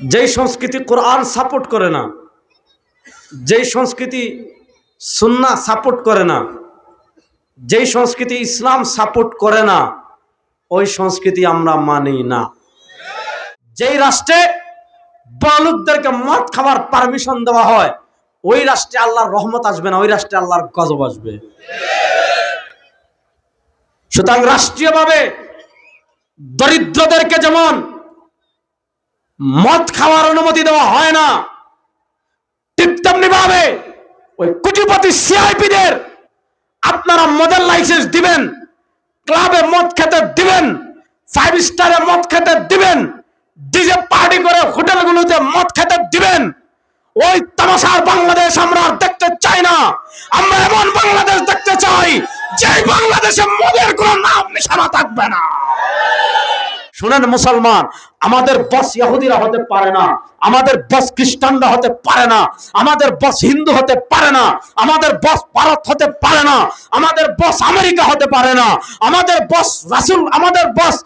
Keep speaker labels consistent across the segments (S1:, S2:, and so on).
S1: যেই সংস্কৃতি কোরআন সাপোর্ট করে না, যেই সংস্কৃতি সুন্না সাপোর্ট করে না, যেই সংস্কৃতি ইসলাম সাপোর্ট করে না, ওই সংস্কৃতি আমরা মানি না। যেই রাষ্ট্রে বলুকদেরকে মদ খাবার পারমিশন দেওয়া হয়, ওই রাষ্ট্রে আল্লাহর রহমত আসবে না, ওই রাষ্ট্রে আল্লাহর গজব আসবে। সুতরাং রাষ্ট্রীয়ভাবে দরিদ্রদেরকে যেমন মদ খাওয়ার অনুমতি দেওয়া হয় না। ঠিক তেমনি ভাবে ওই কোটিপতি সিআইপিদের আপনারা মদের লাইসেন্স দিবেন ক্লাবে মদ খেতে দিবেন ফাইভ স্টারে মদ খেতে দিবেন ডিজে পার্টি করে হোটেলগুলোতে মদ খেতে দিবেন। ওই তামাশার বাংলাদেশ আমরা দেখতে চাই না। আমরা এমন বাংলাদেশ দেখতে চাই যে বাংলাদেশে মদের কোনো নাম নিশানা থাকবে না। শুনেন মুসলমান, আমাদের বস ইহুদিরা হতে পারে না, আমাদের বস খ্রিস্টানরা হতে পারে না, আমাদের বস হিন্দু হতে পারে না, আমাদের বস ভারত হতে পারে না, আমাদের বস আমেরিকা হতে পারে না, আমাদের বস রাসুল, আমাদের বস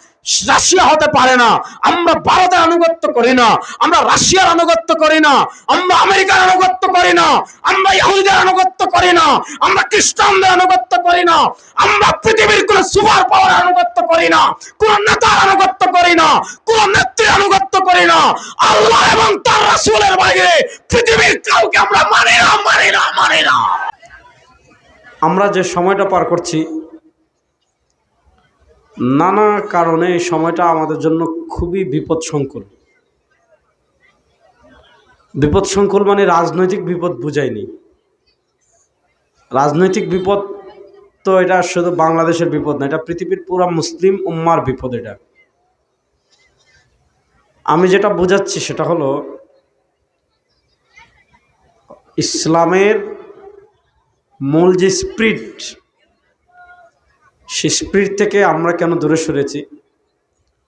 S1: রাশিয়া হতে পারে না। আমরা ভারতের আনুগত্য করি না। আমরা রাশিয়ার আনুগত্য করি না। আমরা আমেরিকার আনুগত্য করি না। আমরা ইহুদিদের আনুগত্য করি না। আমরা খ্রিস্টানদের আনুগত্য করি না। আমরা পৃথিবীর কোন সুপার পাওয়ার আনুগত্য করি না। কোন নেতার আনুগত্য করি না। কোন নেত্রীর আনুগত্য করি না। আল্লাহ এবং তার রাসূলের বাইরে পৃথিবীর কাউকে আমরা মানি না মানি না মানি না। আমরা যে সময়টা পার করছি নানা কারণে এই সময়টা আমাদের জন্য খুবই বিপদসংকুল। বিপদসংকুল মানে রাজনৈতিক বিপদ বুঝায়নি রাজনৈতিক বিপদ তো এটা শুধু বাংলাদেশের বিপদ না, এটা পৃথিবীর পুরা মুসলিম উম্মার বিপদ এটা। আমি যেটা বুঝাচ্ছি সেটা হলো, ইসলামের মূল যে স্প্রিট সে থেকে আমরা কেন দূরে সরেছি?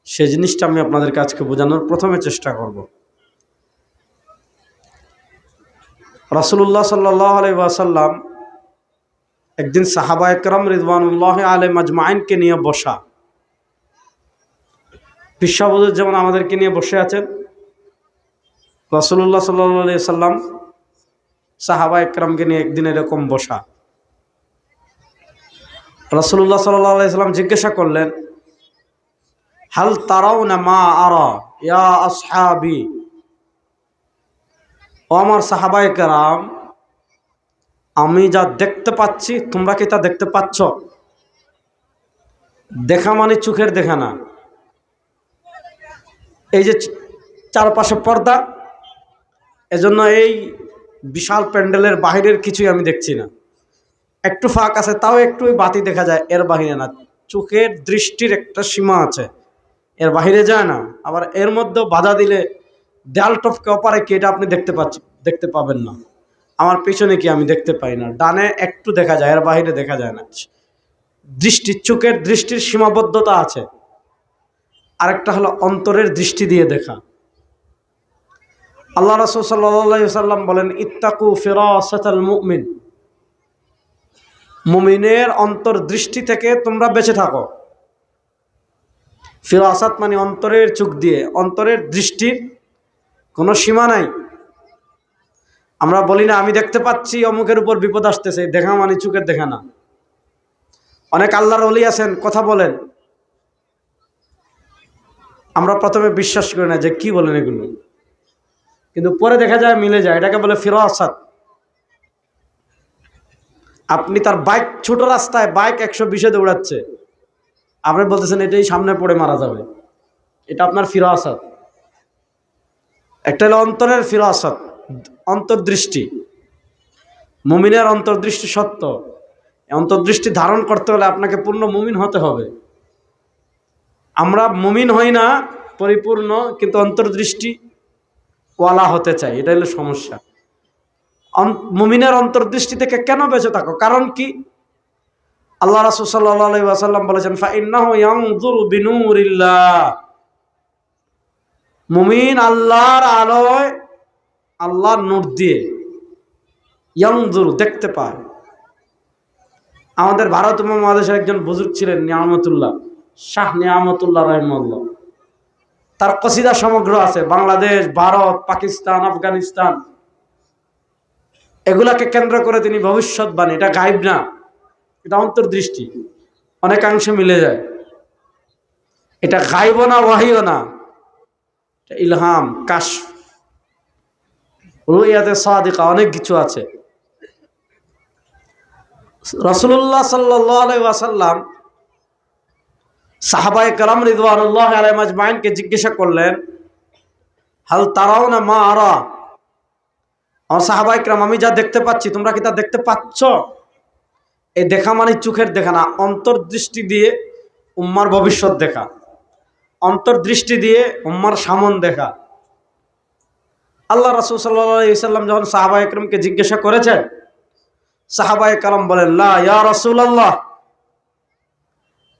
S1: সে জিনিসটা আমি আপনাদের কাছকে বোঝানোর প্রথমে চেষ্টা করব। রাসুল্লাহ সাল্লাহ আলাই ওয়াসাল্লাম একদিন সাহাবা একরম রিদওয়ানুল্লাহ আলম আজমাইনকে নিয়ে বসা। বিশ্বাবুজুর যেমন আমাদেরকে নিয়ে বসে আছেন রসুল্লাহ সাল্লাহ আলি সাল্লাম সাহাবা একরামকে নিয়ে একদিন এরকম বসা। রসুল্লাহ সাল্লাম জিজ্ঞাসা করলেন, হাল তারাও না মা আরা ইয়া আসহাবি? ও আমার সাহাবাই কেরাম, আমি যা দেখতে পাচ্ছি, তোমরা কি তা দেখতে পাচ্ছ? দেখা মানে চোখের দেখা না। এই যে চারপাশে পর্দা, এজন্য এই বিশাল প্যান্ডেলের বাহিরের কিছুই আমি দেখছি না। একটু ফাঁক আছে, তাও একটু বাতি দেখা যায়, এর বাহিরে না। চোখের দৃষ্টির একটা সীমা আছে, এর বাহিরে যায় না। আবার এর মধ্যেও বাধা দিলে দেয়াল টপকে অপারে কি, এটা আপনি দেখতে পাচ্ছেন দেখতে পাবেন না। আমার পিছনে কি আমি দেখতে পাই না। ডানে একটু দেখা যায়, এর বাহিরে দেখা যায় না। দৃষ্টি, চোখের দৃষ্টির সীমাবদ্ধতা আছে। আরেকটা হলো অন্তরের দৃষ্টি দিয়ে দেখা। আল্লাহ রসুল সাল্লাহ সাল্লাম বলেন, ইত্তাকু ফিরাসাতাল মুমিন। মুমিনের অন্তর্দৃষ্টি থেকে তোমরা বেঁচে থাকো। ফিরাসাত মানে অন্তরের চোখ দিয়ে, অন্তরের দৃষ্টির কোনো সীমা নাই। আমরা বলি না, আমি দেখতে পাচ্ছি, অমুকের উপর বিপদ আসতেছে, দেখা মানে চোখের দেখা না। অনেক আল্লাহর অলি আছেন, কথা বলেন। আমরা প্রথমে বিশ্বাস করি না যে কি বলেন এগুলো। কিন্তু পরে দেখা যায় মিলে যায়, এটাকে বলে ফিরাসাত। আপনি তার বাইক ছোট রাস্তায় বাইক একশো বিশে দৌড়াচ্ছে। আপনি বলতেছেন, এটাই সামনে পড়ে মারা যাবে। এটা আপনার ফিরাসাত। একটা হলো অন্তরের ফিরাসাত, অন্তর্দৃষ্টি। মুমিনের অন্তর্দৃষ্টি সত্য। অন্তর্দৃষ্টি ধারণ করতে হলে আপনাকে পূর্ণ মুমিন হতে হবে। আমরা মুমিন হই না, পরিপূর্ণ, কিন্তু অন্তর্দৃষ্টি ওয়ালা হতে চাই। এটা হলো সমস্যা। মুমিনের অন্তর্দৃষ্টি থেকে কেন বেঁচে থাকো? কারণ কি? আল্লাহ রাসুল সাল্লাম বলেছেন মুমিন আল্লাহর আলোয় আল্লাহর নূর দিয়ে দেখতে পায়। আমাদের ভারত মহাদেশের একজন বুজুর্গ ছিলেন নিয়ামতুল্লাহ, শাহ নিয়ামতুল্লাহ রহমল্লা তার কসিদা সমগ্র আছে, বাংলাদেশ, ভারত, পাকিস্তান, আফগানিস্তান। এগুলাকে কেন্দ্র করে তিনি ভবিষ্যৎবাণী, এটা গাইব না, এটা অন্তর্দৃষ্টি, অনেকাংশে মিলে যায়। এটা গাইব না, ওয়াহিও না ইলহাম কাশ রুইয়াতে সাদিকা অনেক কিছু আছে। রসুল্লাহ সাল্লাসাল্লাম সাহাবাই কালাম রিদওয়ানুল্লাহ মাজমাইনকে জিজ্ঞাসা করলেন, হাল তারাও না মা আরা? আমার আমি যা দেখতে পাচ্ছি, তোমরা কি তা দেখতে পাচ্ছ? এই দেখা মানে চোখের দেখা না, অন্তর্দৃষ্টি দিয়ে উম্মার ভবিষ্যৎ দেখা। অন্তর্দৃষ্টি দিয়ে উম্মার সামন দেখা। আল্লাহ রাসুল সাল্লাম যখন সাহাবা একরমকে জিজ্ঞাসা করেছেন সাহাবা কালাম বলেন আল্লাহ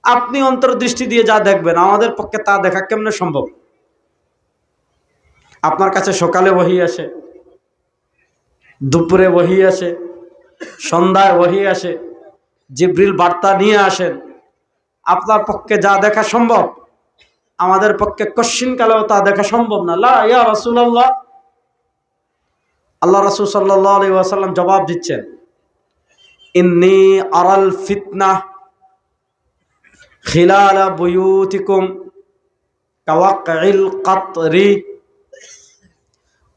S1: আপনি অন্তর্দৃষ্টি দিয়ে যা দেখবেন, আমাদের পক্ষে তা দেখা কেমনে সম্ভব? আপনার কাছে সকালে বহি আসে। দুপুরে বহি আসে, সন্ধ্যায় বহি আসে, জিব্রিল বার্তা নিয়ে আসেন, আপনার পক্ষে যা দেখা সম্ভব, আমাদের পক্ষে কশ্চিনকালেও তা দেখা সম্ভব না। লা ইয়া রাসূল আল্লাহ রাসূল আলাইহি ওয়াসাল্লাম জবাব দিচ্ছেন, ইন্নি আরাল ফিতনা খিলালা বুয়ুতিকুম কাওয়াকিল কাতরি।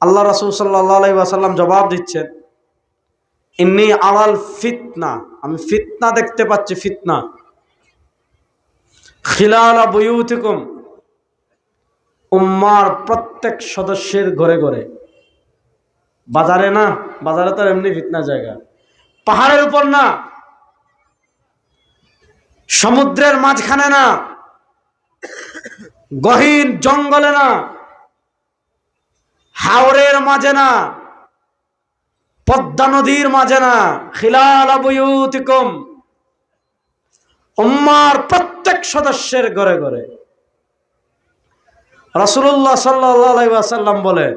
S1: আল্লাহ রাসূল আলাইহি ওয়াসাল্লাম জবাব দিচ্ছেন এমনি আরাল ফিতনা, আমি ফিতনা দেখতে পাচ্ছি, ফিতনা। খিলালা বুয়ুতিকুম, উম্মার প্রত্যেক সদস্যের ঘরে ঘরে। বাজারে না, বাজারে তো এমনি ফিতনা জায়গা। পাহাড়ের উপর না। সমুদ্রের মাঝখানে না। গহীন জঙ্গলে না। হাওরের মাঝে না, পদ্মা নদীর মাঝে না, খিলাল আবুয়ুতিকুম উম্মার প্রত্যেক সদস্যের ঘরে ঘরে। আলাইহি ওয়াসাল্লাম বলে,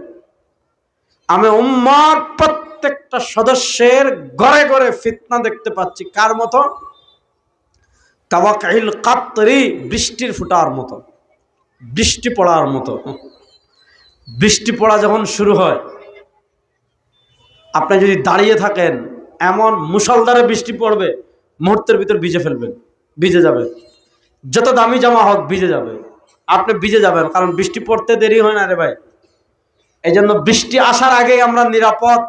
S1: আমি উম্মার প্রত্যেকটা সদস্যের ঘরে ঘরে ফিতনা দেখতে পাচ্ছি। কার মতো? তাওয়াকাইল কাতরি, বৃষ্টির ফুটার মতো, বৃষ্টি পড়ার মতো। বৃষ্টি পড়া যখন শুরু হয়, আপনি যদি দাঁড়িয়ে থাকেন, এমন মুসলধারে বৃষ্টি পড়বে, মুহূর্তের ভিতর ভিজে ফেলবেন, ভিজে যাবে যত দামি জামা হোক, ভিজে যাবে। আপনি ভিজে যাবেন, কারণ বৃষ্টি পড়তে দেরি হয় না রে ভাই। এই জন্য বৃষ্টি আসার আগেই আমরা নিরাপদ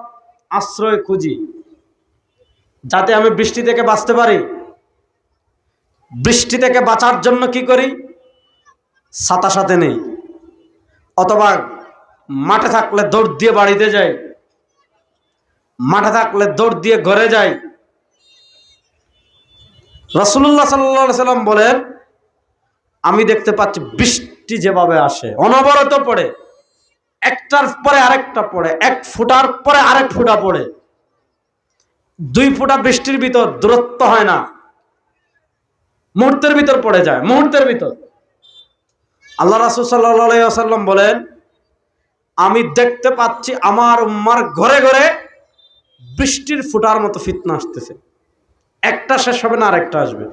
S1: আশ্রয় খুঁজি, যাতে আমি বৃষ্টি থেকে বাঁচতে পারি। বৃষ্টি থেকে বাঁচার জন্য কি করি? ছাতা সাথে নেই, অথবা মাঠে থাকলে দৌড় দিয়ে বাড়িতে যাই। মাঠে থাকলে দৌড় দিয়ে ঘরে যাই। রসুল্লাহ সাল্লা সাল্লাম বলেন, আমি দেখতে পাচ্ছি বৃষ্টি যেভাবে আসে, অনবরত পড়ে। একটার পরে আরেকটা পড়ে, এক ফুটার পরে আরেক ফুটা পড়ে। দুই ফুটা বৃষ্টির ভিতর দূরত্ব হয় না। মুহূর্তের ভিতর পড়ে যায়, মুহূর্তের ভিতর। আল্লাহ রাসুল সাল্লাহ সাল্লাম বলেন আমি দেখতে পাচ্ছি আমার উম্মার ঘরে ঘরে বৃষ্টির ফুটার মতো ফিতনা আসতেছে। একটা শেষ হবে না, আরেকটা আসবে।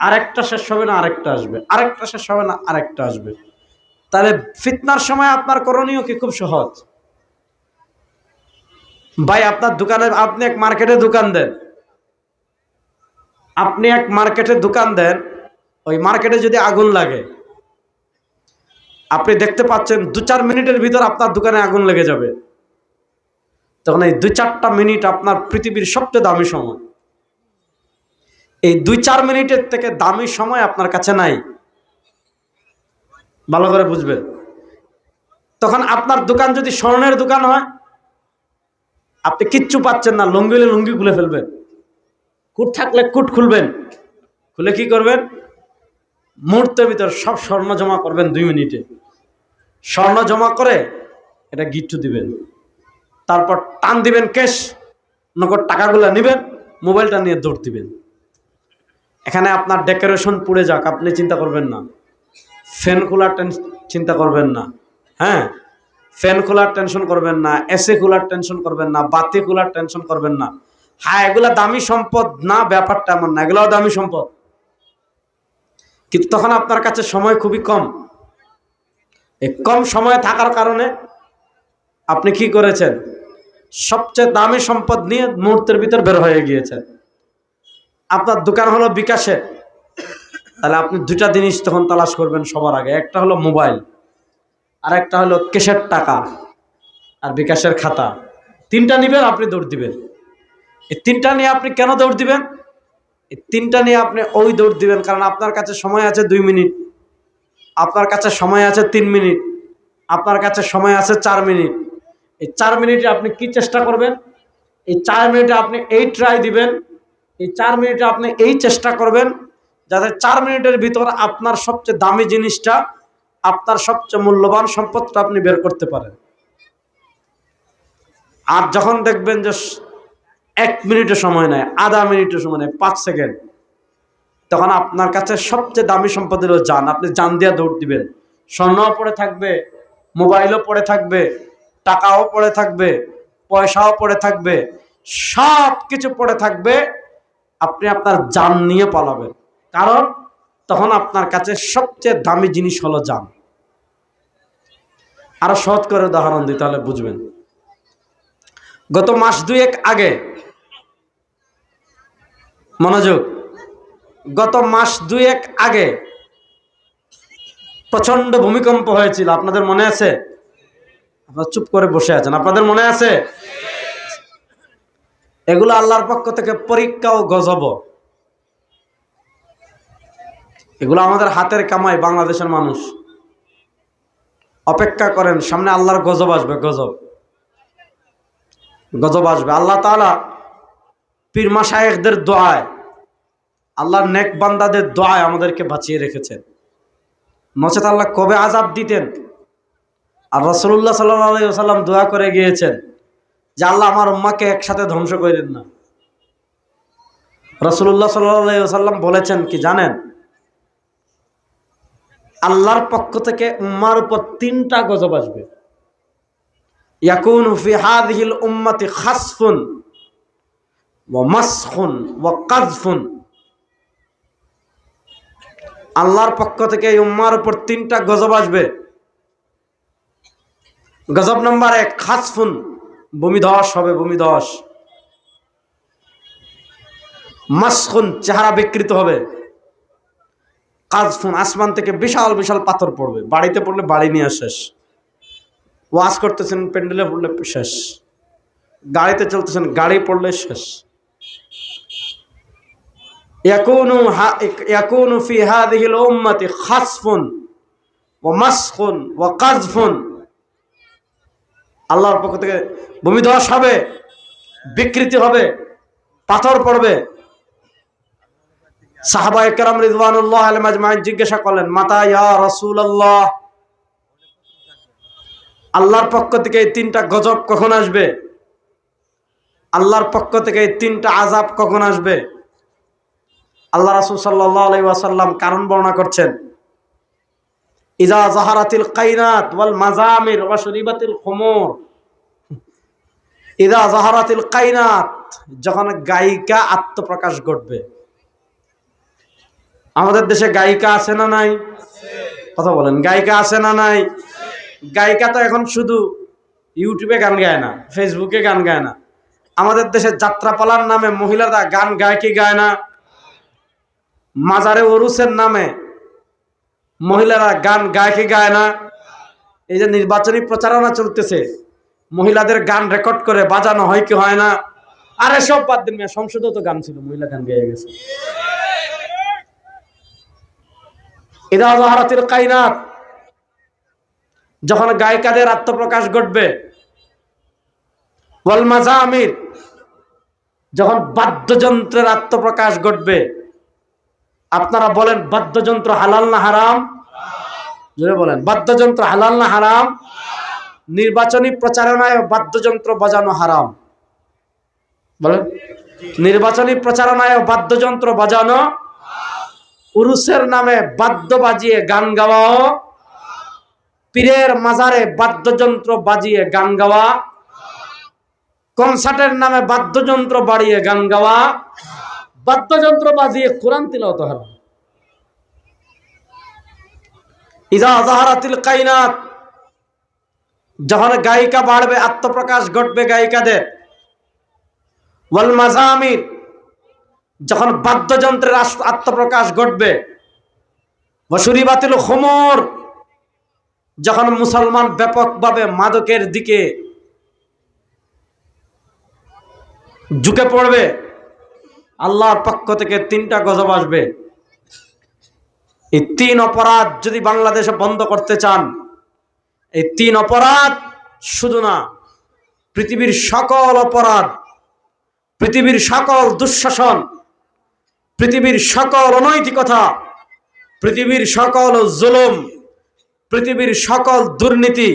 S1: আরেকটা শেষ হবে না, আরেকটা আসবে। আরেকটা শেষ হবে না, আরেকটা আসবে। তাহলে ফিতনার সময় আপনার করণীয় কি? খুব সহজ। ভাই, আপনার দোকানে আপনি এক মার্কেটে দোকান দেন। আপনি এক মার্কেটে দোকান দেন, ওই মার্কেটে যদি আগুন লাগে আপনি দেখতে পাচ্ছেন দু চার মিনিটের ভিতর আপনার দোকানে আগুন লেগে যাবে। তখন এই দুই চারটা মিনিট আপনার পৃথিবীর সবচেয়ে দামি সময়। এই দুই চার মিনিটের থেকে দামি সময় আপনার কাছে নাই। ভালো করে বুঝবেন। তখন আপনার দোকান যদি স্বর্ণের দোকান হয়, আপনি কিচ্ছু পাচ্ছেন না, লুঙ্গি হলে লুঙ্গি খুলে ফেলবেন। কুট থাকলে কুট খুলবেন। খুলে কি করবেন? মুহূর্তের ভিতর সব স্বর্ণ জমা করবেন দুই মিনিটে। স্বর্ণ জমা করে এটা গিট্টু দিবেন। তারপর টান দিবেন ক্যাশ, নগদ টাকাগুলো নেবেন, মোবাইলটা নিয়ে দৌড় দিবেন। এখানে আপনার ডেকোরেশন পুড়ে যাক, আপনি চিন্তা করবেন না। ফ্যান খোলার চিন্তা করবেন না। হ্যাঁ? ফ্যান খোলার টেনশন করবেন না এসি খোলার টেনশন করবেন না, বাতি খোলার টেনশন করবেন না। হ্যাঁ এগুলা দামি সম্পদ না, ব্যাপারটা এমন না, এগুলাও দামি সম্পদ। কিন্তু তখন আপনার কাছে সময় খুবই কম। এই কম সময় থাকার কারণে আপনি কি করেছেন? সবচেয়ে দামি সম্পদ নিয়ে মুহূর্তের ভিতর বের হয়ে গিয়েছেন। আপনার দোকান হলো বিকাশে। তাহলে আপনি দুটা জিনিস তখন তালাশ করবেন সবার আগে। একটা হলো মোবাইল, আর একটা হলো কেশের টাকা আর বিকাশের খাতা। তিনটা নিবেন, আপনি দৌড় দিবেন। এই তিনটা নিয়ে আপনি কেন দৌড় দিবেন? এই তিনটা নিয়ে আপনি ওই দৌড় দিবেন, কারণ আপনার কাছে সময় আছে দুই মিনিট। আপনার কাছে সময় আছে তিন মিনিট। আপনার কাছে সময় আছে চার মিনিট। এই চার মিনিটে আপনি কি চেষ্টা করবেন? এই চার মিনিটে আপনি এই ট্রাই দিবেন। এই চার মিনিটে আপনি এই চেষ্টা করবেন, যাতে চার মিনিটের ভিতর আপনার সবচেয়ে দামি জিনিসটা, আপনার সবচেয়ে মূল্যবান সম্পদটা আপনি বের করতে পারেন। আর যখন দেখবেন যে এক মিনিটের সময় নেয় আধা মিনিটের সময় নেয় পাঁচ সেকেন্ড। তখন আপনার কাছে সবচেয়ে দামি সম্পদ হলো যান, আপনি যান দিয়ে দৌড় দিবেন। স্বর্ণও পড়ে থাকবে, মোবাইলও পড়ে থাকবে, টাকাও পড়ে থাকবে, পয়সাও পড়ে থাকবে সব কিছু পড়ে থাকবে, আপনি আপনার যান নিয়ে পালাবেন। কারণ তখন আপনার কাছে সবচেয়ে দামি জিনিস হলো যান। আরও সহজ করে উদাহরণ দিই, তাহলে বুঝবেন। গত মাস দুয়েক আগে মনোযোগ। গত মাস দুই এক আগে প্রচণ্ড ভূমিকম্প হয়েছিল। আপনাদের মনে আছে? আপনারা চুপ করে বসে আছেন। আপনাদের মনে আছে? এগুলো আল্লাহর পক্ষ থেকে পরীক্ষা ও গজব। এগুলো আমাদের হাতের কামাই, বাংলাদেশের মানুষ। অপেক্ষা করেন, সামনে আল্লাহর গজব আসবে, গজব। গজব আসবে। আল্লাহ তাআলা পীর মাসায়েকদের দোয়ায়, আল্লাহর নেক বান্দাদের দোয়ায় আমাদেরকে বাঁচিয়ে রেখেছেন। নচেত আল্লাহ কবে আজাব দিতেন? আর রসুল্লাহ সাল্লাহ সাল্লাম দোয়া করে গিয়েছেন যে, আল্লাহ আমার উম্মাকে একসাথে ধ্বংস করেন না। রসুল্লাহ সাল্লাহ সাল্লাম বলেছেন কি জানেন? আল্লাহর পক্ষ থেকে উম্মার উপর তিনটা গজব আসবে। ইয়াকুন ফি হাদিহিল উম্মতি খাসফুন। ওয়া মাসখুন ওয়া কাযফুন। আল্লাহর পক্ষ থেকে এই উম্মার উপর তিনটা গজব আসবে। গজব নাম্বার এক, খাসফুন, ভূমিধস হবে ভূমিধস। মাসখুন, চেহারা বিকৃত হবে। কাজফুন আসমান থেকে বিশাল বিশাল পাথর পড়বে। বাড়িতে পড়লে বাড়ি নিয়ে শেষ। ওয়াজ করতেছেন, প্যান্ডেলে পড়লে শেষ। গাড়িতে চলতেছেন, গাড়ি পড়লে শেষ। يكون ها- يكون في هذه الأمة خسف ومسخ وقذف আল্লাহর পক্ষ থেকে ভূমিধস হবে বিকৃতি হবে পাথর পড়বে সাহাবা একরাম রিদওয়ানুল্লাহ আলাইহিম আজমাইন জিজ্ঞাসা করলেন মাতা ইয়া রাসূলুল্লাহ আল্লাহর পক্ষ থেকে এই তিনটা গজব কখন আসবে আল্লাহর পক্ষ থেকে এই তিনটা আযাব কখন আসবে আল্লাহ রাসূল আলাইহি ওয়াসাল্লাম কারণ বর্ণনা করছেন ইজা জাহারাতিল কাইনাত ওয়াল মাজামির ওয়া শুরিবাতিল খুমুর। ইজা জাহারাতিল কাইনাত, যখন গায়িকা আত্মপ্রকাশ ঘটবে। আমাদের দেশে গায়িকা আছে না নাই? কথা বলেন, গায়িকা আছে না নাই? গায়িকা তো এখন শুধু ইউটিউবে গান গায় না ফেসবুকে গান গায় না। আমাদের দেশে যাত্রাপালার নামে মহিলারা গান গায় কি গায় না? মাজারে ওরুসের নামে মহিলারা গান গায় কি গায় না? এই যে নির্বাচনী প্রচারণা চলতেছে, মহিলাদের গান রেকর্ড করে বাজানো হয় কি হয় না? আরে সব বাদ দিন সংসদেও তো গান ছিল, মহিলা গান গেয়ে গেছে। কাইনাত, যখন গায়িকাদের আত্মপ্রকাশ ঘটবে, ওয়াল যখন বাদ্যযন্ত্রের আত্মপ্রকাশ ঘটবে আপনারা বলেন, বাদ্যযন্ত্র হালাল না হারাম? বলেন, বাদ্যযন্ত্র হালাল না হারাম? নির্বাচনী প্রচারণায় বাদ্যযন্ত্র বাজানো হারাম। বলেন, নির্বাচনী প্রচারণায় বাদ্যযন্ত্র বাজানো উরুসের নামে বাদ্য বাজিয়ে গান গাওয়াও পীরের মাজারে বাদ্যযন্ত্র বাজিয়ে গান গাওয়া, কনসার্টের নামে বাদ্যযন্ত্র বাড়িয়ে গান গাওয়া বাদ্যযন্ত্র বাজিয়ে কোরআন তিলাওয়াত হারাম ইজা কাইনাত, যখন গায়িকা বাড়বে, আত্মপ্রকাশ ঘটবে গায়িকাদের। ওয়াল মাজামির যখন বাদ্যযন্ত্রের আত্মপ্রকাশ ঘটবে। বাতিল খমর যখন মুসলমান ব্যাপকভাবে মাদকের দিকে ঝুঁকে পড়বে। আল্লাহর পক্ষ থেকে তিনটা গজব আসবে। এই তিন অপরাধ যদি বাংলাদেশে বন্ধ করতে চান, এই তিন অপরাধ শুধু না, পৃথিবীর সকল অপরাধ, পৃথিবীর সকল দুঃশাসন, পৃথিবীর সকল অনৈতিকতা, পৃথিবীর সকল জুলুম, পৃথিবীর সকল দুর্নীতি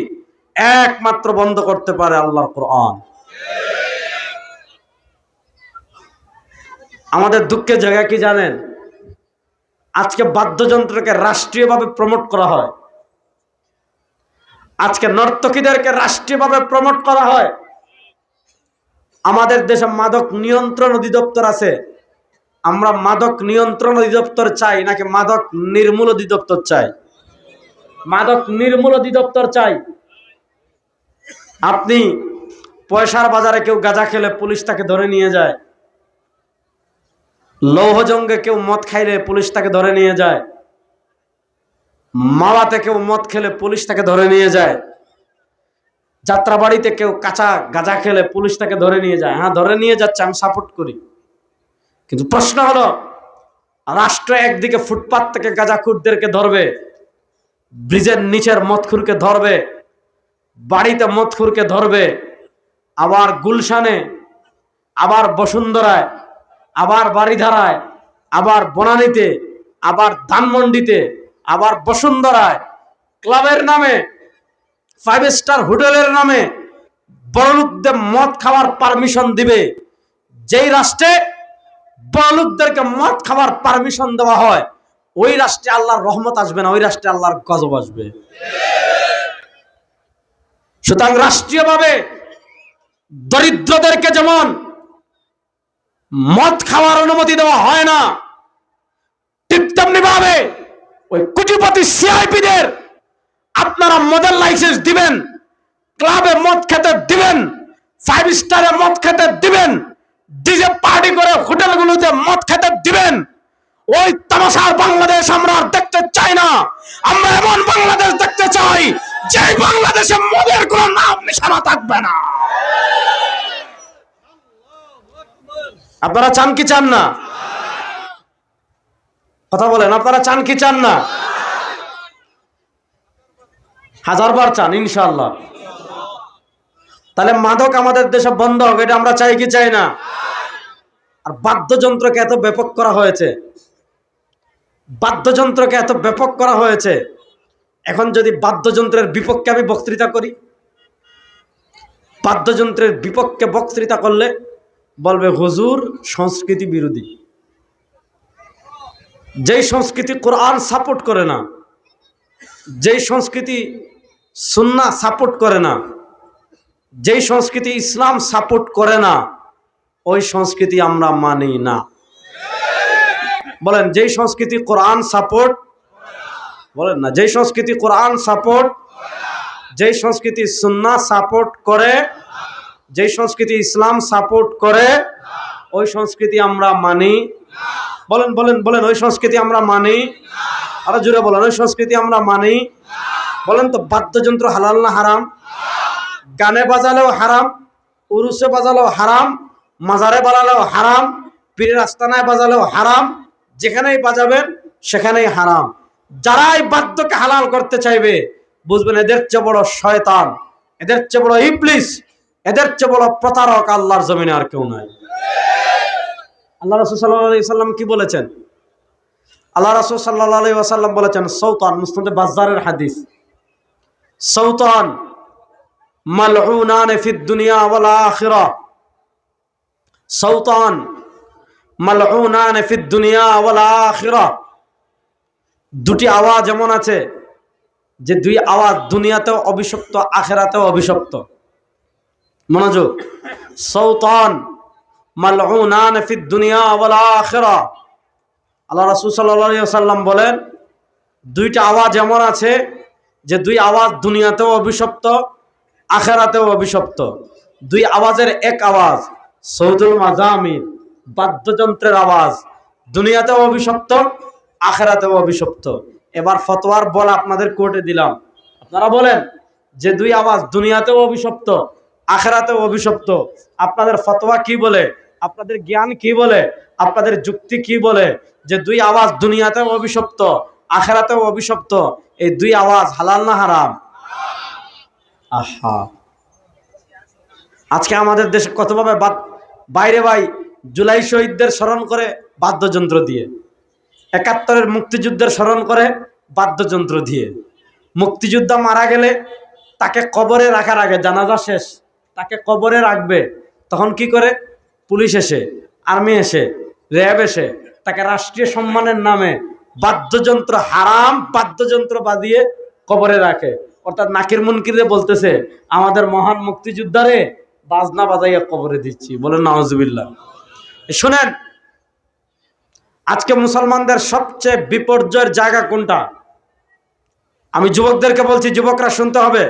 S1: একমাত্র বন্ধ করতে পারে আল্লাহর কোরআন। আমাদের দুঃখের জায়গা কি জানেন? আজকে বাদ্যযন্ত্রকে রাষ্ট্রীয়ভাবে প্রমোট করা হয়। আজকে নর্তকীদেরকে রাষ্ট্রীয়ভাবে প্রমোট করা হয়। আমাদের দেশে মাদক নিয়ন্ত্রণ অধিদপ্তর আছে। আমরা মাদক নিয়ন্ত্রণ অধিদপ্তর চাই নাকি মাদক নির্মূল অধিদপ্তর চাই? মাদক নির্মূল অধিদপ্তর চাই। আপনি পয়সার বাজারে কেউ গাঁজা খেলে পুলিশ তাকে ধরে নিয়ে যায়। লৌহজঙ্গে কেউ মদ খাইলে পুলিশ তাকে ধরে নিয়ে যায়। মাওয়াতে কেউ মদ খেলে পুলিশ তাকে ধরে নিয়ে যায়। যাত্রাবাড়িতে কেউ কাঁচা গাঁজা খেলে পুলিশ তাকে ধরে নিয়ে যায়। হ্যাঁ ধরে নিয়ে যাচ্ছে, আমি সাপোর্ট করি। কিন্তু প্রশ্ন হলো, রাষ্ট্র একদিকে ফুটপাত থেকে গাঁজাখুরদেরকে ধরবে, ব্রিজের নিচের মদখুরকে ধরবে, বাড়িতে মদখুরকে ধরবে, আবার গুলশানে, আবার বসুন্ধরায় আবার বাড়িধারায় আবার বনানীতে, আবার ধানমন্ডিতে, আবার বসুন্ধরায়, ক্লাবের নামে ফাইভ স্টার হোটেলের নামে বড়লোকদের মদ খাওয়ার পারমিশন দিবে। যেই রাষ্ট্রে বড়লোকদেরকে মদ খাওয়ার পারমিশন দেওয়া হয়, ওই রাষ্ট্রে আল্লাহর রহমত আসবে না, ওই রাষ্ট্রে আল্লাহর গজব আসবে। সুতরাং রাষ্ট্রীয়ভাবে দরিদ্রদেরকে যেমন মদ খাওয়ার অনুমতি দেওয়া হয় না। ঠিক তেমনি ভাবে ওই কোটিপতি সিআইপিদের আপনারা মদের লাইসেন্স দিবেন ক্লাবে মদ খেতে দিবেন ফাইভ স্টারে মদ খেতে দিবেন ডিজে পার্টি করে হোটেলগুলোতে মদ খেতে দিবেন। ওই তামাশার বাংলাদেশ আমরা দেখতে চাই না। আমরা এমন বাংলাদেশ দেখতে চাই যে বাংলাদেশে মদের কোনো নাম নিশানা থাকবে না। আপনারা চান কি চান না? কথা বলেন, আপনারা চান কি চান না? হাজারবার চান ইনশাল্লাহ তাহলে মাদক আমাদের দেশে বন্ধ হোক এটা আমরা চাই কি চাই না? আর বাদ্যযন্ত্রকে এত ব্যাপক করা হয়েছে, বাদ্যযন্ত্রকে এত ব্যাপক করা হয়েছে, এখন যদি বাদ্যযন্ত্রের বিপক্ষে আমি বক্তৃতা করি, বাদ্যযন্ত্রের বিপক্ষে বক্তৃতা করলে বলবে, হুজুর, সংস্কৃতি বিরোধী। যেই সংস্কৃতি কোরআন সাপোর্ট করে না, যেই সংস্কৃতি সুন্না সাপোর্ট করে না, যেই সংস্কৃতি ইসলাম সাপোর্ট করে না, ওই সংস্কৃতি আমরা মানি না। বলেন, যেই সংস্কৃতি কোরআন সাপোর্ট বলেন না, যেই সংস্কৃতি কোরআন সাপোর্ট, যেই সংস্কৃতি সুন্না সাপোর্ট করে যেই সংস্কৃতি ইসলাম সাপোর্ট করে, ওই সংস্কৃতি আমরা মানি। বলেন বলেন বলেন, ওই সংস্কৃতি আমরা মানি। আরও জোরে বলেন, ওই সংস্কৃতি আমরা মানি। বলেন তো, বাদ্যযন্ত্র হালাল না হারাম? গানে বাজালেও হারাম, উরুসে বাজালেও হারাম, মাজারে বাজালেও হারাম, পীরের আস্তানায় বাজালেও হারাম, যেখানেই বাজাবেন সেখানেই হারাম। যারাই বাদ্যকে হালাল করতে চাইবে, বুঝবেন এদের চেয়ে বড় শয়তান, এদের চেয়ে বড় ইবলিস এদের চেয়ে বড় প্রতারক আল্লাহর জমিনে আর কেউ নাই। আল্লাহ রসুল সাল্লাহ সাল্লাম কি বলেছেন? আল্লাহ রসুল সাল্লাহ আলি ওয়াসাল্লাম বলেছেন, সৌতান মুসলিম বাজারের হাদিস। সৌতান মালউনান ফিদ দুনিয়া ওয়াল আখিরা সৌতান মালউনান ফিদ দুনিয়া ওয়াল আখিরা দুটি আওয়াজ এমন আছে যে দুই আওয়াজ দুনিয়াতেও অভিশপ্ত, আখেরাতেও অভিশপ্ত। মনোযোগ। সৌতান মালউনান ফিদ দুনিয়া ওয়াল আখিরা। আল্লাহ রাসূল সাল্লাল্লাহু আলাইহি ওয়াসাল্লাম বলেন, দুইটা আওয়াজ এমন আছে যে দুই আওয়াজ দুনিয়াতেও অভিশপ্ত, আখেরাতেও অভিশপ্ত। দুই আওয়াজের এক আওয়াজ সৌদুল মাজামির বাদ্যযন্ত্রের আওয়াজ। দুনিয়াতেও অভিশপ্ত, আখেরাতেও অভিশপ্ত। এবার ফতোয়ার বল আপনাদের কোর্টে দিলাম। আপনারা বলেন, যে দুই আওয়াজ দুনিয়াতেও অভিশপ্ত আখেরাতেও অভিশপ্ত। আপনাদের ফতোয়া কি বলে? আপনাদের জ্ঞান কি বলে? আপনাদের যুক্তি কি বলে? যে দুই আওয়াজ দুনিয়াতেও অভিশপ্ত, আখেরাতেও অভিশপ্ত, এই দুই আওয়াজ হালাল না হারাম? আহা। আজকে আমাদের দেশে কতভাবে বাইরে ভাই জুলাই শহীদদের স্মরণ করে বাদ্যযন্ত্র দিয়ে। একাত্তরের মুক্তিযুদ্ধের স্মরণ করে বাদ্যযন্ত্র দিয়ে। মুক্তিযোদ্ধা মারা গেলে তাকে কবরে রাখার আগে জানাজা শেষ। তাকে কবরে রাখবে। তখন কি করে? পুলিশ এসে, আর্মি এসে, র্যাব এসে তাকে রাষ্ট্রীয় সম্মানের নামে বাদ্যযন্ত্র, হারাম বাদ্যযন্ত্র বাদিয়ে কবরে রাখে। অর্থাৎ নাকির মুনকিরে বলতেছে, আমাদের মহান মুক্তিযোদ্ধারে বাজনা বাজাইয়া কবরে দিচ্ছি। বলেন নওয়াজুবিল্লাহ শোনেন, আজকে মুসলমানদের সবচেয়ে বিপর্যয়ের জায়গা কোনটা? আমি যুবকদেরকে বলছি, যুবকরা শুনতে হবে।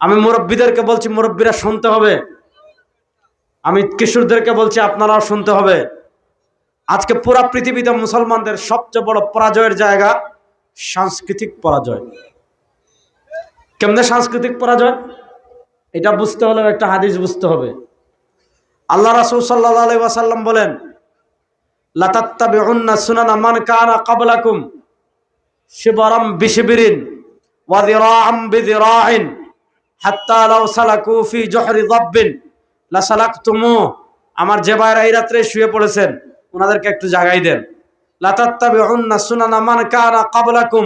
S1: আমি মুরব্বীদেরকে বলছি, মুরব্বীরা শুনতে হবে। আমি কিশোরদেরকে বলছি, আপনারাও শুনতে হবে। আজকে পুরা পৃথিবীতে মুসলমানদের সবচেয়ে বড় পরাজয়ের জায়গা সাংস্কৃতিক পরাজয়। কেমনে সাংস্কৃতিক পরাজয়? এটা বুঝতে হলে একটা হাদিস বুঝতে হবে। আল্লাহ রাসূল সাল্লাল্লাহু আলাইহি ওয়াসাল্লাম বলেন, লাতাত্তাবিউন্না সুনানা মান কানা ক্বাবলাকুম শিবরাম বিশিবিরিন ওয়া যিরাআম বিযিরাইন। হাত্তা লাউ সালাকু ফি জহরি দাব্বিন লা সালাক তুমু আমার যে ভাইরা এই রাত্রে শুয়ে পড়েছেন, ওনাদেরকে একটু জাগাই দেন। লাতাত্তাবিউন্না সুনানা মান কানা ক্বাবলাকুম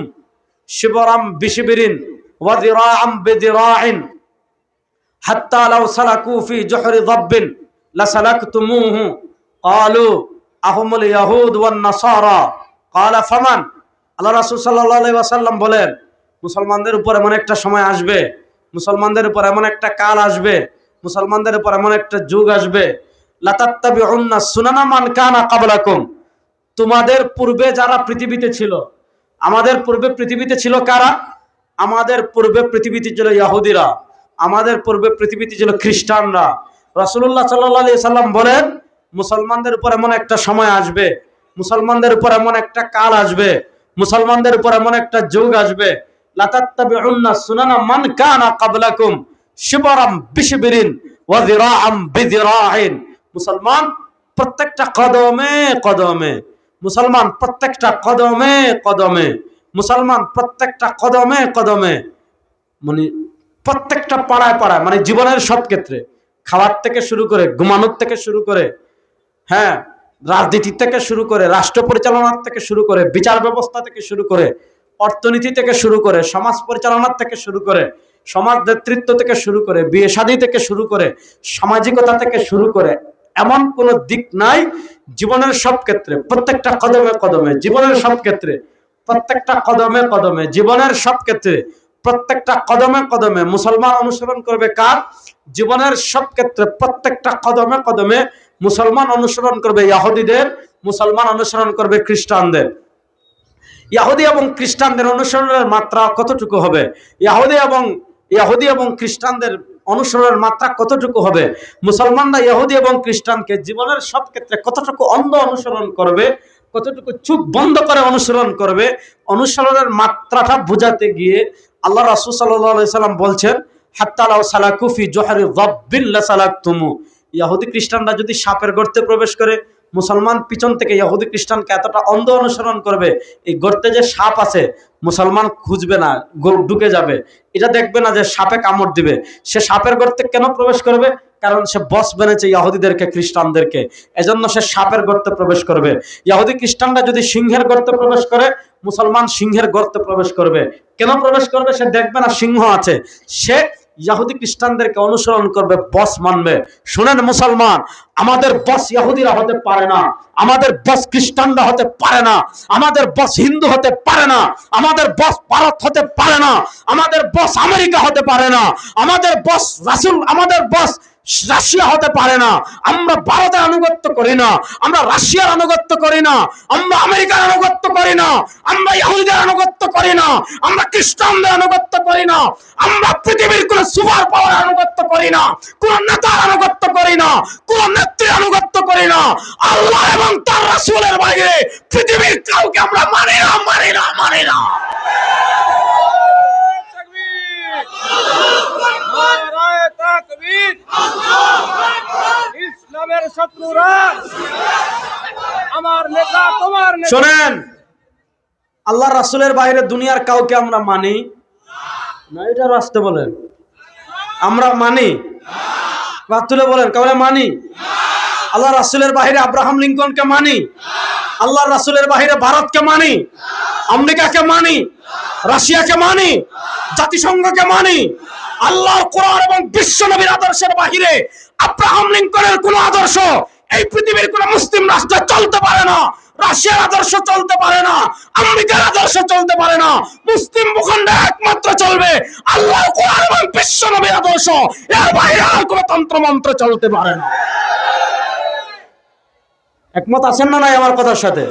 S1: শিবরাম বিশিবিরিন, ওয়া যিরাআম বিযিরাইন হাত্তা লাউ সালাকু ফি জহরি দাব্বিন লা হু ক্বালু আহমুল ইয়াহুদ ওয়ান নাসারা। ক্বালা ফামান, আল্লাহ রাসূল সাল্লাল্লাহু আলাইহি ওয়াসাল্লাম বলেন, মুসলমানদের উপরে এমন একটা সময় আসবে মুসলমানদের উপর এমন একটা কাল আসবে, মুসলমানদের উপর এমন একটা যুগ আসবে, লাতাত্তাবিউন্না সুনানা মান কানা ক্বাবলাকুম তোমাদের পূর্বে যারা পৃথিবীতে ছিল, আমাদের পূর্বে পৃথিবীতে ছিল কারা? আমাদের পূর্বে পৃথিবীতে ছিল ইহুদিরা আমাদের পূর্বে পৃথিবীতে ছিল খ্রিস্টানরা। রাসূলুল্লাহ সাল্লাল্লাহু আলাইহি সাল্লাম বলেন, মুসলমানদের উপর এমন একটা সময় আসবে, মুসলমানদের উপর এমন একটা কাল আসবে, মুসলমানদের উপর এমন একটা যুগ আসবে মান মুসলমান প্রত্যেকটা কদমে কদমে, মুসলমান প্রত্যেকটা কদমে কদমে, মুসলমান প্রত্যেকটা কদমে কদমে মানে প্রত্যেকটা পাড়ায় পাড়ায় মানে জীবনের সব ক্ষেত্রে খাওয়ার থেকে শুরু করে, ঘুমানোর থেকে শুরু করে হ্যাঁ রাজনীতি থেকে শুরু করে, রাষ্ট্র পরিচালনার থেকে শুরু করে, বিচার ব্যবস্থা থেকে শুরু করে অর্থনীতি থেকে শুরু করে, সমাজ পরিচালনার থেকে শুরু করে, সমাজ নেতৃত্ব থেকে শুরু করে, বিয়ে শাদী থেকে শুরু করে, সামাজিকতা থেকে শুরু করে, এমন কোনো দিক নাই জীবনের সব ক্ষেত্রে, প্রত্যেকটা কদমে কদমে, জীবনের সব ক্ষেত্রে, প্রত্যেকটা কদমে কদমে, জীবনের সব ক্ষেত্রে, প্রত্যেকটা কদমে কদমে, মুসলমান অনুসরণ করবে কার? জীবনের সব ক্ষেত্রে, প্রত্যেকটা কদমে কদমে মুসলমান অনুসরণ করবে ইয়াহুদিদের, মুসলমান অনুসরণ করবে খ্রিস্টানদের। ইয়াহুদি এবং খ্রিস্টানদের অনুসরণের মাত্রা কতটুকু হবে? ইয়াহুদি এবং ইয়াহুদি এবং খ্রিস্টানদের অনুসরণের মাত্রা কতটুকু হবে? মুসলমানরা ইয়াহুদি এবং খ্রিস্টানকে জীবনের সব ক্ষেত্রে কতটুকু অন্ধ অনুসরণ করবে, কতটুকু চুপ বন্ধ করে অনুসরণ করবে, অনুসরণের মাত্রাটা বোঝাতে গিয়ে আল্লাহ রাসূল আলাইহি সাল্লাম বলছেন, হাত্তা লাউ সালাকুফি জোহারি রাব্বিল্লা সালাকতুমু ইহুদি খ্রিস্টানরা যদি সাপের গর্তে প্রবেশ করে মুসলমান পিছন থেকে ইহুদি খ্রিস্টানকে এতটা অন্ধ অনুসরণ করবে, এই গর্তে যে সাপ আছে, মুসলমান খুঁজবে না ঢুকে যাবে। এটা দেখবে না যে সাপে কামড় দিবে। সে সাপের গর্তে কেন প্রবেশ করবে? কারণ সে বস বেনেছে ইহুদিদেরকে, খ্রিস্টানদেরকে। এজন্য সে সাপের গর্তে প্রবেশ করবে। ইহুদি খ্রিস্টানরা যদি সিংহের গর্তে প্রবেশ করে, মুসলমান সিংহের গর্তে প্রবেশ করবে। কেন প্রবেশ করবে? সে দেখবে না সিংহ আছে। সে ইহুদি খ্রিস্টানদেরকে অনুসরণ করবে বস মানবে। শুনেন মুসলমান, আমাদের বস ইহুদিরা হতে পারে না, আমাদের বস খ্রিস্টানরা হতে পারে না, আমাদের বস হিন্দু হতে পারে না, আমাদের বস ভারত হতে পারে না, আমাদের বস আমেরিকা হতে পারে না, আমাদের বস রাসুল, আমাদের বস রাশিয়া হতে পারে না। আমরা ভারতের আনুগত্য করি না। আমরা রাশিয়ার আনুগত্য করি না। আমরা আমেরিকার আনুগত্য করি না। আমরা ইহুদিদের আনুগত্য করি না। আমরা খ্রিস্টানদের আনুগত্য করি না। আমরা পৃথিবীর কোন সুপার পাওয়ার আনুগত্য করি না। কোন নেতার আনুগত্য করি না। কোন নেত্রীর আনুগত্য করি না। আল্লাহ এবং তার রাসূলের বাইরে পৃথিবীর কাউকে আমরা মানি না মানি না মানি না।
S2: ইসলামের শত্রুরা, আমার নেতা, তোমার
S1: শোনেন, আল্লাহ রাসূলের বাইরে দুনিয়ার কাউকে আমরা মানি না, এটা আসতে বলেন। আমরা মানি? বাদ তুলে বলেন কাউকে মানি? আল্লাহ রাসুলের বাহিরে আব্রাহাম লিঙ্কনকে মানি? আল্লাহ রাসূলের বাইরে ভারতকে মানি? আমেরিকাকে মানি? রাশিয়াকে মানি, জাতিসংঘকে মানি, আল্লাহর কোরআন এবং বিশ্ব নবীর আদর্শের বাহিরে আব্রাহাম লিঙ্কনের কোন আদর্শ এই পৃথিবীর কোন মুসলিম রাষ্ট্রে চলতে পারে না, রাশিয়ার আদর্শ চলতে পারে না, আমেরিকার আদর্শ চলতে পারে না, মুসলিম ভূখণ্ডে একমাত্র চলবে আল্লাহর কোরআন এবং বিশ্ব নবীর আদর্শ। এর বাইরে আর কোন তন্ত্র মন্ত্র চলতে পারে না। একমত আছেন না নাই আমার কথার সাথে?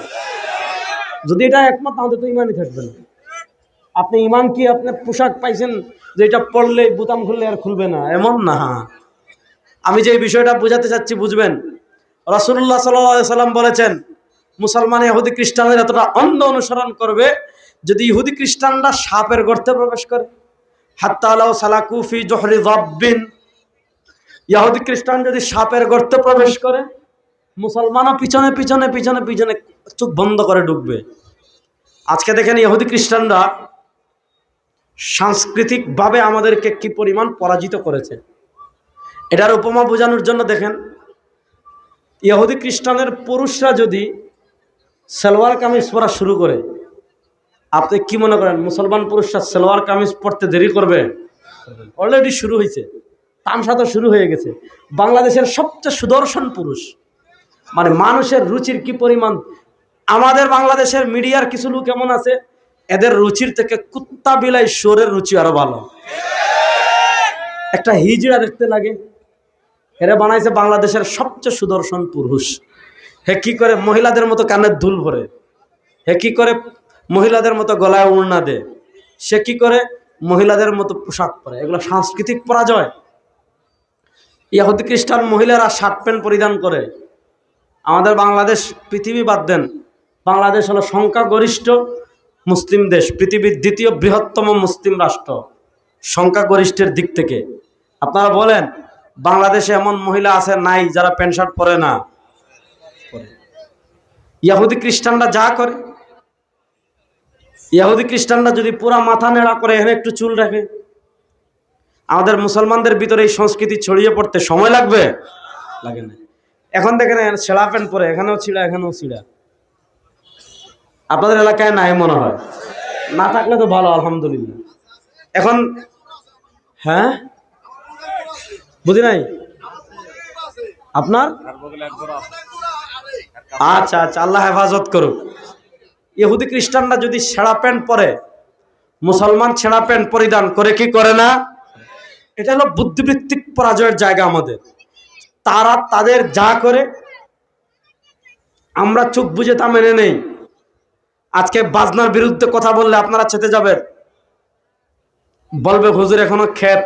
S1: যদি এটা একমত, তাহলে তো ইমানই থাকবে না। আপনি ইমান কি আপনি পোশাক পাইছেন যে এটা পড়লে বুতাম খুললে আর খুলবে না? এমন না। আমি যে বিষয়টা বোঝাতে চাচ্ছি, বুঝবেন? রসুল্লাহ সাল্লাম বলেছেন, মুসলমান ইহুদি খ্রিস্টানদের এতটা অন্ধ অনুসরণ করবে যদি ইহুদি খ্রিস্টানরা সাপের গর্তে প্রবেশ করে। হাত্তা সালাকুফি জহরি জব্বিন ইহুদি খ্রিস্টান যদি সাপের গর্তে প্রবেশ করে, মুসলমানও পিছনে পিছনে পিছনে পিছনে চোখ বন্ধ করে ঢুকবে। আজকে দেখেন ইহুদি খ্রিস্টানরা সাংস্কৃতিকভাবে আমাদেরকে কি পরিমাণ পরাজিত করেছে? এটার উপমা বোঝানোর জন্য দেখেন, ইহুদি খ্রিস্টানের পুরুষরা যদি সালোয়ার কামিজ পরা শুরু করে, আপনি কি মনে করেন মুসলমান পুরুষরা সালোয়ার কামিজ পরতে দেরি করবে? অলরেডি শুরু হয়েছে, তামসা তো শুরু হয়ে গেছে। বাংলাদেশের সবচেয়ে সুদর্শন পুরুষ মানে মানুষের রুচির কি পরিমাণ? আমাদের বাংলাদেশের মিডিয়ার কিছু লোক এমন আছে এদের রুচির থেকে কুত্তা বিলাই সোরের রুচি আরও ভালো। একটা হিজড়া দেখতে লাগে। এরা বানাইছে বাংলাদেশের সবচেয়ে সুদর্শন পুরুষ। হে কি করে মহিলাদের মতো কানের ধুল ভরে? হে কি করে মহিলাদের মতো গলায় উড়না দে সে কি করে মহিলাদের মতো পোশাক পরে? এগুলো সাংস্কৃতিক পরাজয়। ইয়াহুদি খ্রিস্টান মহিলারা শার্ট প্যান্ট পরিধান করে। আমাদের বাংলাদেশ পৃথিবী বাদ দেন। বাংলাদেশ হলো সংখ্যাগরিষ্ঠ মুসলিম দেশ, পৃথিবীর দ্বিতীয় বৃহত্তম মুসলিম রাষ্ট্র, সংখ্যাগরিষ্ঠের দিক থেকে। আপনারা বলেন, বাংলাদেশে এমন মহিলা আছে নাই যারা প্যান্ট শার্ট পরে না। ইয়াহুদি খ্রিস্টানরা যা করে। ইয়াহুদি খ্রিস্টানরা যদি পুরা মাথা নেড়া করে, এখানে একটু চুল রাখে। আমাদের মুসলমানদের ভিতরে এই সংস্কৃতি ছড়িয়ে পড়তে সময় লাগবে? লাগে না। এখন দেখেন ছেঁড়া প্যান্ট পরে, এখানেও ছিঁড়া এখানেও ছিঁড়া। আপনাদের এলাকায় নাই মনে হয়। না থাকলে তো ভালো আলহামদুলিল্লাহ। এখন হ্যাঁ? বুঝি নাই? আপনার? আচ্ছা আচ্ছা আল্লাহ হেফাজত করুক। ইহুদি খ্রিস্টানরা যদি ছেঁড়া প্যান্ট পরে মুসলমান ছেঁড়া প্যান্ট পরিধান করে কি করে না? এটা হলো বুদ্ধিবৃত্তিক পরাজয়ের জায়গা আমাদের। তারা তাদের যা করে আমরা চোখ বুঝে তা মেনে নেই। আজকে বাজনার বিরুদ্ধে কথা বললে আপনারা চেতে যাবেন। বলবে, হুজুর, এখনও ক্ষেত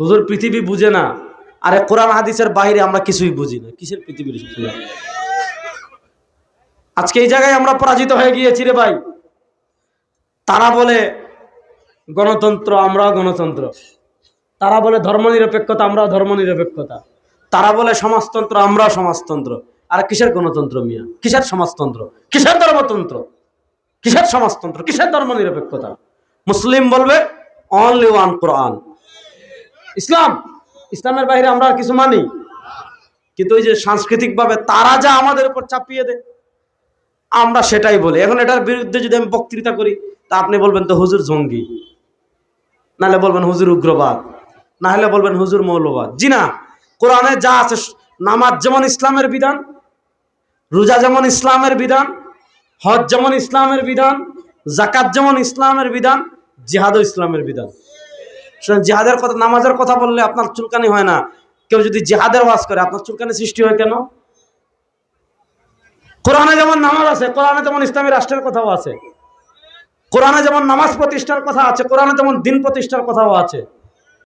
S1: হুজুর, পৃথিবী বুঝে না। আরে, কোরআন হাদিসের বাইরে আমরা কিছুই বুঝি না। কিসের পৃথিবীর আজকে এই জায়গায় আমরা পরাজিত হয়ে গিয়েছি রে ভাই। তারা বলে, গণতন্ত্র, আমরাও গণতন্ত্র। তারা বলে, ধর্মনিরপেক্ষতা, আমরাও ধর্মনিরপেক্ষতা। তারা বলে, সমাজতন্ত্র, আমরাও সমাজতন্ত্র। আর কিসের গণতন্ত্র মিয়া? কিসের সমাজতন্ত্র? কিসের ধর্মতন্ত্র? কিসের সমাজতন্ত্র? কিসের ধর্ম নিরপেক্ষতা মুসলিম বলবে অনলি ওয়ান কোরআন ইসলাম? ইসলামের বাইরে আমরা আর কিছু মানি? কিন্তু ওই যে সাংস্কৃতিকভাবে তারা যা আমাদের উপর চাপিয়ে দেয়, আমরা সেটাই বলি। এখন এটার বিরুদ্ধে যদি আমি বক্তৃতা করি, তা আপনি বলবেন তো হুজুর জঙ্গি। নাহলে বলবেন হুজুর উগ্রবাদ। না হলে বলবেন হুজুর মৌলবাদ। জি না, কোরআনে যা আছে, নামাজ যেমন ইসলামের বিধান রোজা যেমন ইসলামের বিধান, হজ যেমন ইসলামের বিধান জাকাত যেমন ইসলামের বিধান, জিহাদও ইসলামের বিধান। জিহাদের কথা, নামাজের কথা বললে আপনার চুলকানি হয় না। কেউ যদি জিহাদের ওয়াজ করে, আপনার চুলকানি সৃষ্টি হয় কেন? কোরআনে যেমন নামাজ আছে, কোরআনে যেমন ইসলামী রাষ্ট্রের কথাও আছে। কোরআনে যেমন নামাজ প্রতিষ্ঠার কথা আছে, কোরআনে যেমন দিন প্রতিষ্ঠার কথাও আছে।